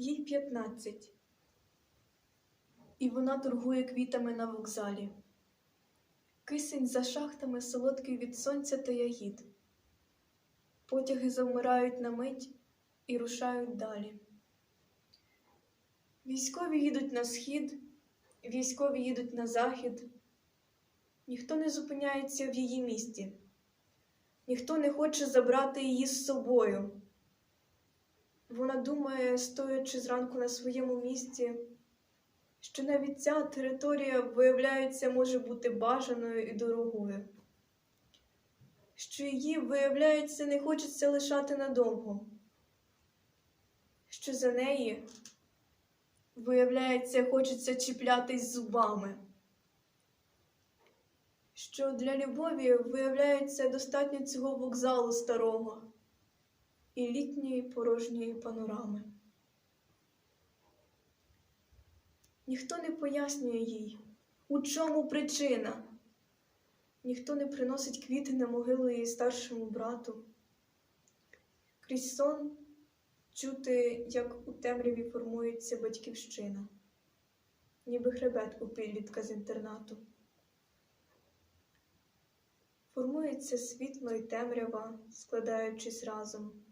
Їй 15. І вона торгує квітами на вокзалі. Кисень за шахтами солодкий від сонця та ягід. Потяги завмирають на мить і рушають далі. Військові їдуть на схід, військові їдуть на захід. Ніхто не зупиняється в її місті, ніхто не хоче забрати її з собою. Вона думає, стоячи зранку на своєму місці, що навіть ця територія, виявляється, може бути бажаною і дорогою, що її, виявляється, не хочеться лишати надовго, що за неї, виявляється, хочеться чіплятись зубами, що для любові, виявляється, достатньо цього вокзалу старого і літньої порожньої панорами. Ніхто не пояснює їй, у чому причина. Ніхто не приносить квіти на могилу її старшому брату. Крізь сон чути, як у темряві формується батьківщина, ніби хребет у підлітка з інтернату. Формується світло і темрява, складаючись разом.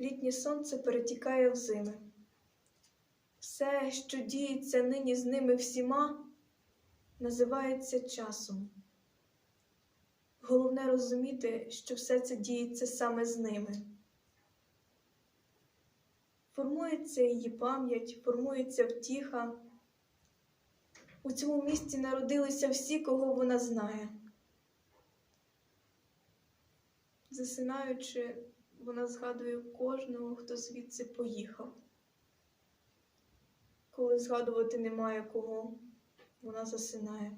Літнє сонце перетікає в зими. Все, що діється нині з ними всіма, називається часом. Головне розуміти, що все це діється саме з ними. Формується її пам'ять, формується втіха. У цьому місті народилися всі, кого вона знає. Засинаючи, вона згадує кожного, хто звідси поїхав. Коли згадувати немає кого, вона засинає.